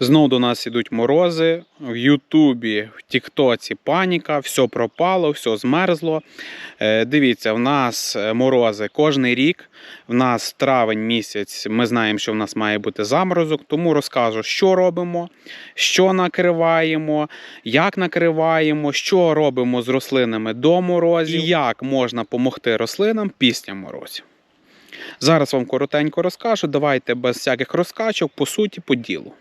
Знов до нас ідуть морози. В Ютубі, в Тіктоці паніка, все пропало, все змерзло. Е, Дивіться, в нас е, морози кожний рік. В нас травень місяць. Ми знаємо, що в нас має бути заморозок. Тому розкажу, що робимо, що накриваємо, як накриваємо, що робимо з рослинами до морозів, і як можна допомогти рослинам після морозів. Зараз вам коротенько розкажу. Давайте без всяких розкачок, по суті, по ділу.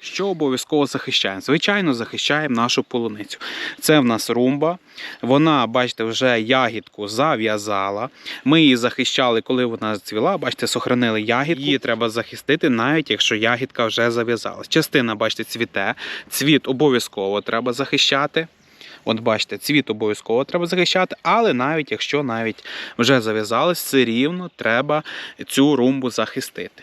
Що обов'язково захищаємо? Звичайно, захищаємо нашу полуницю. Це в нас румба. Вона, бачите, вже ягідку зав'язала. Ми її захищали, коли вона зацвіла. Бачите, сохранили ягідку. Її треба захистити, навіть якщо ягідка вже зав'язалась. Частина, бачите, цвіте. Цвіт обов'язково треба захищати. От бачите, цвіт обов'язково треба захищати, але навіть якщо навіть вже зав'язалась, все рівно треба цю румбу захистити.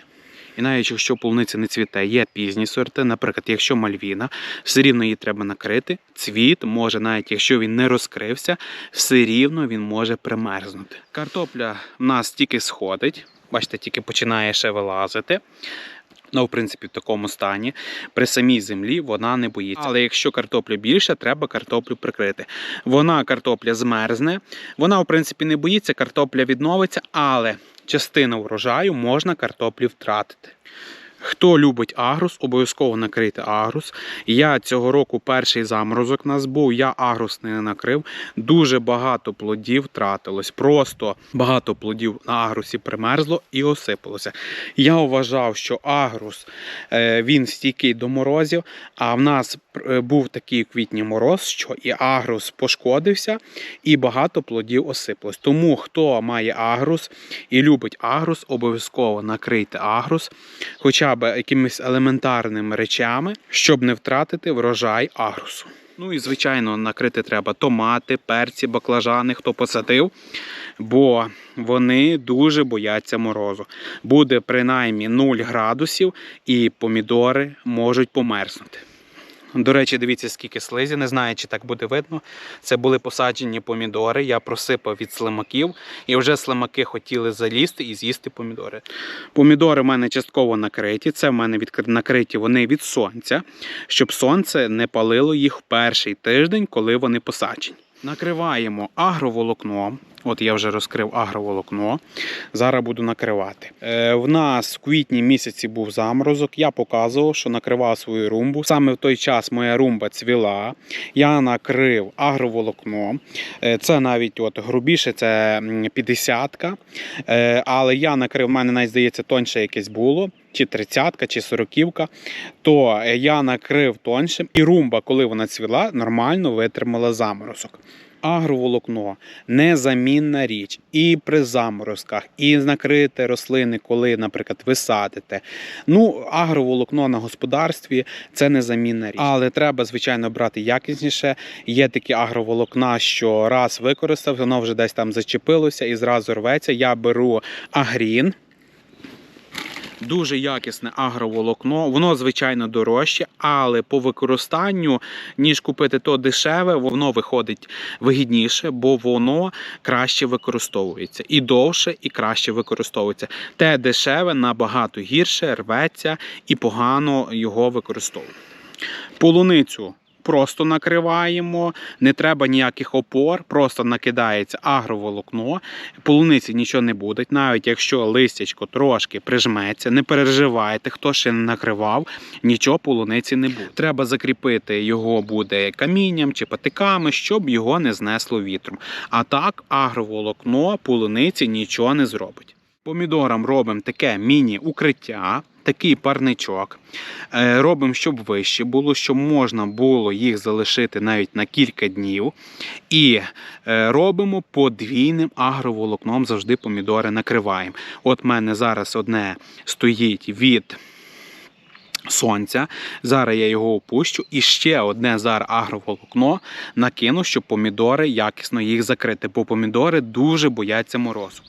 І навіть якщо полуниця не цвіте, є пізні сорти, наприклад, якщо мальвіна, все рівно її треба накрити. Цвіт може, навіть якщо він не розкрився, все рівно він може примерзнути. Картопля в нас тільки сходить, бачите, тільки починає ще вилазити. Ну, в принципі, в такому стані. При самій землі вона не боїться. Але якщо картопля більше, треба картоплю прикрити. Вона картопля змерзне, вона, в принципі, не боїться, картопля відновиться, але частину врожаю можна картоплі втратити. Хто любить агрус, обов'язково накрийте агрус. Я цього року перший заморозок у нас був, я агрус не накрив. Дуже багато плодів втратилось. Просто багато плодів на агрусі примерзло і осипалося. Я вважав, що агрус е, він стійкий до морозів, а в нас був такий у квітні мороз, що і агрус пошкодився, і багато плодів осипалось. Тому хто має агрус і любить агрус, обов'язково накрийте агрус, хоча б якимись елементарними речами, щоб не втратити врожай агрусу. Ну і звичайно, накрити треба томати, перці, баклажани, хто посадив, бо вони дуже бояться морозу. Буде принаймні 0 градусів, і помідори можуть померзнути. До речі, дивіться, скільки слизі. Не знаю, чи так буде видно. Це були посаджені помідори. Я просипав від слимаків, і вже слимаки хотіли залізти і з'їсти помідори. Помідори в мене частково накриті. Це в мене накриті вони від сонця, щоб сонце не палило їх перший тиждень, коли вони посаджені. Накриваємо агроволокном. От я вже розкрив агроволокно. Зараз буду накривати. Е, в нас в квітні місяці був заморозок. Я показував, що накривав свою румбу. Саме в той час моя румба цвіла. Я накрив агроволокном. Е, це навіть от грубіше, це 50-ка. Е, але я накрив, в мене здається, тоньше якесь було. Чи 30-ка, чи 40-ка, то е, я накрив тоншим, і румба, коли вона цвіла, нормально витримала заморозок. Агроволокно незамінна річ і при заморозках, і накрити рослини, коли, наприклад, ви садите. Ну, агроволокно на господарстві це незамінна річ. Але треба, звичайно, брати якісніше. Є такі агроволокна, що раз використав, воно вже десь там зачепилося і зразу рветься. Я беру агрін. Дуже якісне агроволокно, воно звичайно дорожче, але по використанню, ніж купити то дешеве, воно виходить вигідніше, бо воно краще використовується і довше, і краще використовується. Те дешеве набагато гірше рветься і погано його використовують. Полуницю просто накриваємо, не треба ніяких опор, просто накидається агроволокно. Полуниці нічого не буде, навіть якщо листячко трошки прижметься, не переживайте, хто ще не накривав, нічого полуниці не буде. Треба закріпити його буде камінням чи патиками, щоб його не знесло вітром. А так агроволокно полуниці нічого не зробить. Помідорам робимо таке міні-укриття, такий парничок. Е, Робимо, щоб вище було, щоб можна було їх залишити навіть на кілька днів. І е, робимо подвійним агроволокном, завжди помідори накриваємо. От в мене зараз одне стоїть від. Сонця, зараз я його опущу і ще одне зараз агроволокно накину, щоб помідори якісно їх закрити, бо помідори дуже бояться морозу.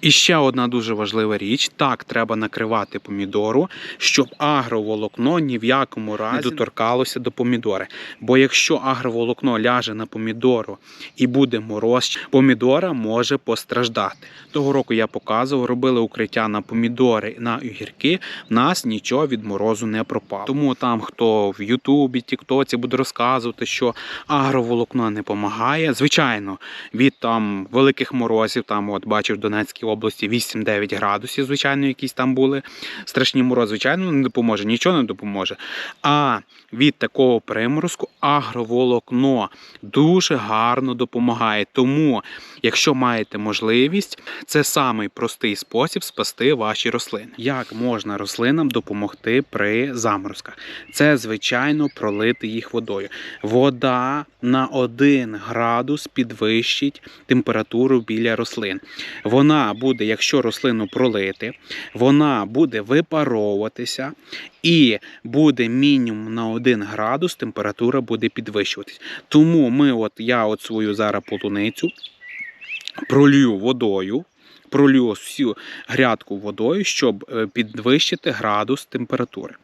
І ще одна дуже важлива річ: так треба накривати помідору, щоб агроволокно ні в якому разі не доторкалося до помідори. Бо якщо агроволокно ляже на помідору і буде мороз, помідора може постраждати. Того року я показував, робили укриття на помідори на огірки. В нас нічого від морозу не пропало. Тому там, хто в Ютубі, Тіктоці буде розказувати, що агроволокно не допомагає. Звичайно, від там великих морозів, там от бачив в Донецькій області 8-9 градусів, звичайно, якісь там були страшні морози, звичайно, не допоможе, нічого не допоможе. А від такого приморозку агроволокно дуже гарно допомагає. Тому, якщо маєте можливість, це самий простий спосіб спасти ваші рослини. Як можна рослинам допомогти при заморозках? Це, звичайно, пролити їх водою. Вода на 1 градус підвищить температуру біля рослин. Вона буде, якщо рослину пролити, вона буде випаровуватися і буде мінімум на 1 градус температура буде підвищуватись. Тому ми, от я от свою зараз полуницю пролью водою. Пролью всю грядку водою, щоб е, підвищити градус температури.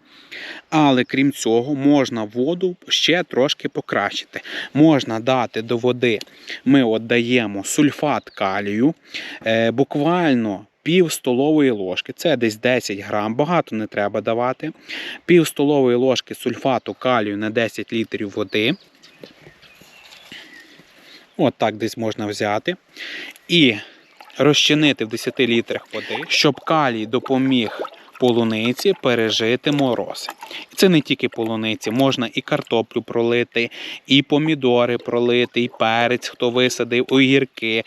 Але крім цього, можна воду ще трошки покращити. Можна дати до води, ми от даємо сульфат калію, е, буквально пів столової ложки, це десь 10 грам, багато не треба давати. Пів столової ложки сульфату калію на 10 літрів води. От так десь можна взяти. І розчинити в 10 літрах води, щоб калій допоміг полуниці пережити мороз. І це не тільки полуниці, можна і картоплю пролити, і помідори пролити, і перець, хто висадив, огірки.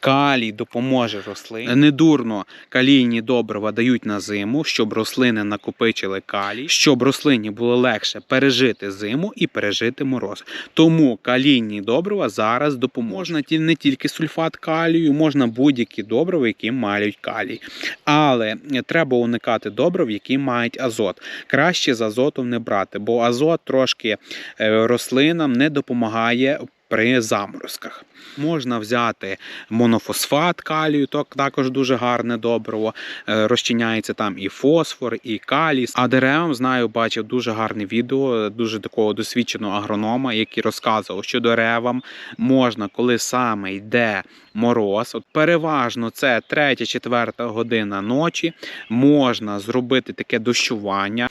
Калій допоможе рослині. Недурно калійні добрива дають на зиму, щоб рослини накопичили калій, щоб рослині було легше пережити зиму і пережити мороз. Тому калійні добрива зараз допоможуть. Не тільки сульфат калію, можна будь-які добрива, які мають калій. Але треба уникати добрив, які мають азот. Краще з азотом не брати, бо азот трошки е, рослинам не допомагає. При заморозках можна взяти монофосфат калію, то також дуже гарне добриво. Е, Розчиняється там і фосфор, і калій. А деревам знаю, бачив дуже гарне відео, дуже такого досвідченого агронома, який розказував, що деревам можна, коли саме йде мороз, от переважно це 3-4 година ночі. Можна зробити таке дощування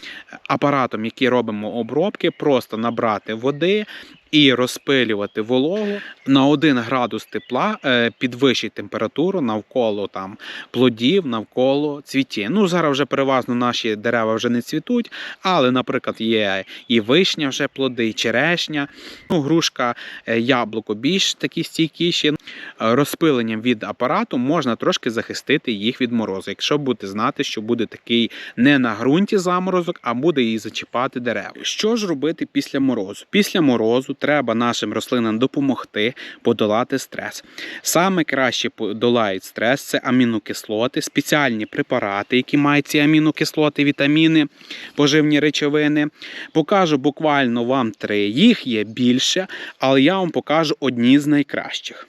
апаратом, який робимо обробки, просто набрати води. І розпилювати вологу на 1 градус тепла е, підвищить температуру навколо там плодів, навколо цвітів. Ну зараз вже переважно наші дерева вже не цвітуть, але, наприклад, є і вишня, вже плоди, і черешня, ну, грушка, е, яблуко більш такі стійкіші. Розпиленням від апарату можна трошки захистити їх від морозу, якщо будете знати, що буде такий не на ґрунті заморозок, а буде і зачіпати дерева. Що ж робити після морозу? Після морозу треба нашим рослинам допомогти подолати стрес. Саме краще подолають стрес це амінокислоти, спеціальні препарати, які мають ці амінокислоти, вітаміни, поживні речовини. Покажу буквально вам три. Їх є більше, але я вам покажу одні з найкращих.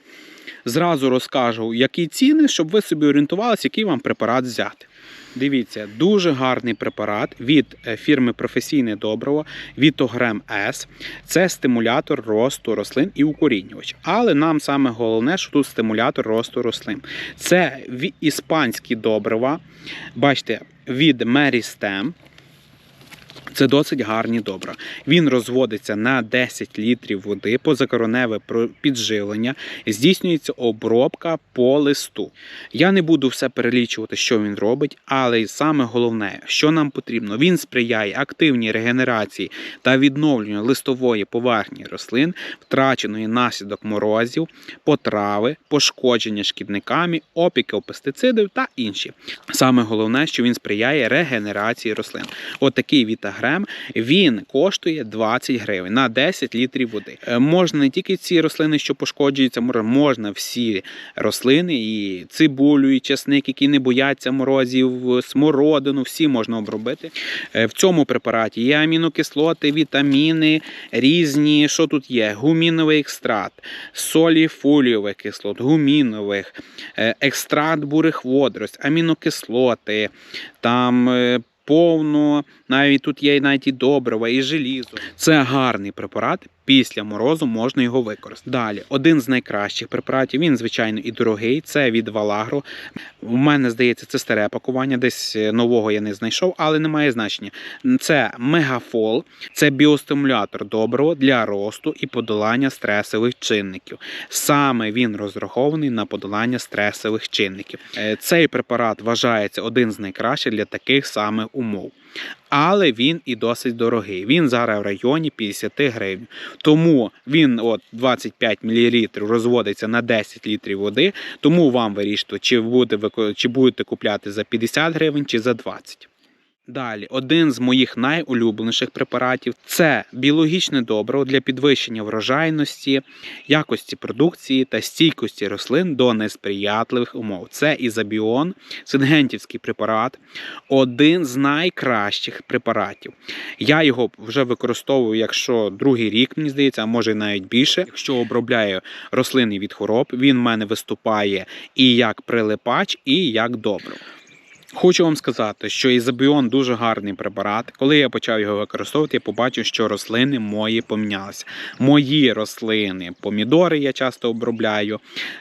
Зразу розкажу, які ціни, щоб ви собі орієнтувалися, який вам препарат взяти. Дивіться, дуже гарний препарат від е, фірми Професійне добриво Вітогрем С. Це стимулятор росту рослин і укорінювач. Але нам саме головне, що тут стимулятор росту рослин. Це іспанські добрива. Бачите, від Meristem. Це досить гарні добра. Він розводиться на 10 літрів води, позакороневе підживлення, здійснюється обробка по листу. Я не буду все перелічувати, що він робить, але саме головне, що нам потрібно, він сприяє активній регенерації та відновленню листової поверхні рослин, втраченої наслідок морозів, потрави, пошкодження шкідниками, опіків пестицидів та інші. Саме головне, що він сприяє регенерації рослин. Отакий Вітагрем грем, він коштує 20 гривень на 10 літрів води. Е, Можна не тільки ці рослини, що пошкоджуються, можна всі рослини, і цибулю, і чесник, які не бояться морозів, смородину, всі можна обробити. Е, В цьому препараті є амінокислоти, вітаміни різні. Що тут є? Гуміновий екстракт, солі фоліових кислот, гумінових, е, екстракт бурих водоростей, амінокислоти, там повно, навіть тут є навіть і добрива, і желізо. Це гарний препарат. Після морозу можна його використати. Далі, один з найкращих препаратів, він, звичайно, і дорогий. Це від Валагро. У мене здається, це старе пакування, десь е, нового я не знайшов, але не має значення. Це мегафол, це біостимулятор доброго для росту і подолання стресових чинників. Саме він розрахований на подолання стресових чинників. Е, Цей препарат вважається один з найкращих для таких самих умов. Але він і досить дорогий. Він зараз в районі 50 гривень. Тому він от 25 мл розводиться на 10 літрів води. Тому вам вирішити, чи, буде, чи будете купляти за 50 гривень чи за 20. Далі, один з моїх найулюбленіших препаратів це біологічне добриво для підвищення врожайності, якості продукції та стійкості рослин до несприятливих умов. Це ізобіон, сингентівський препарат, один з найкращих препаратів. Я його вже використовую, якщо другий рік, мені здається, а може навіть більше. Якщо обробляю рослини від хвороб, він в мене виступає і як прилипач, і як добриво. Хочу вам сказати, що ізобіон дуже гарний препарат. Коли я почав його використовувати, я побачив, що рослини мої помінялися. Мої рослини, помідори я часто обробляю,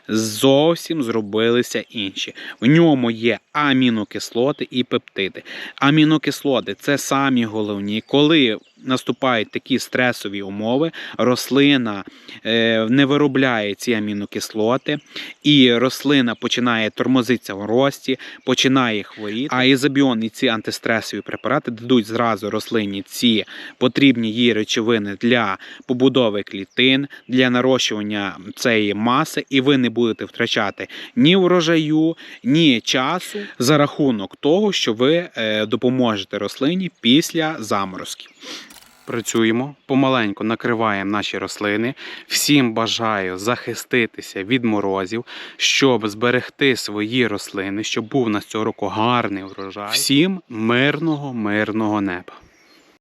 зовсім зробилися інші. В ньому є амінокислоти і пептиди. Амінокислоти це самі головні. Коли наступають такі стресові умови, рослина е, не виробляє ці амінокислоти, і рослина починає тормозитися в рості, починає хворіти. А ізобіон і ці антистресові препарати дадуть зразу рослині ці потрібні їй речовини для побудови клітин, для нарощування цієї маси, і ви не будете втрачати ні врожаю, ні часу за рахунок того, що ви е, допоможете рослині після заморозків. Працюємо помаленьку, накриваємо наші рослини. Всім бажаю захиститися від морозів, щоб зберегти свої рослини, щоб був на цього року гарний врожай. Всім мирного, мирного неба.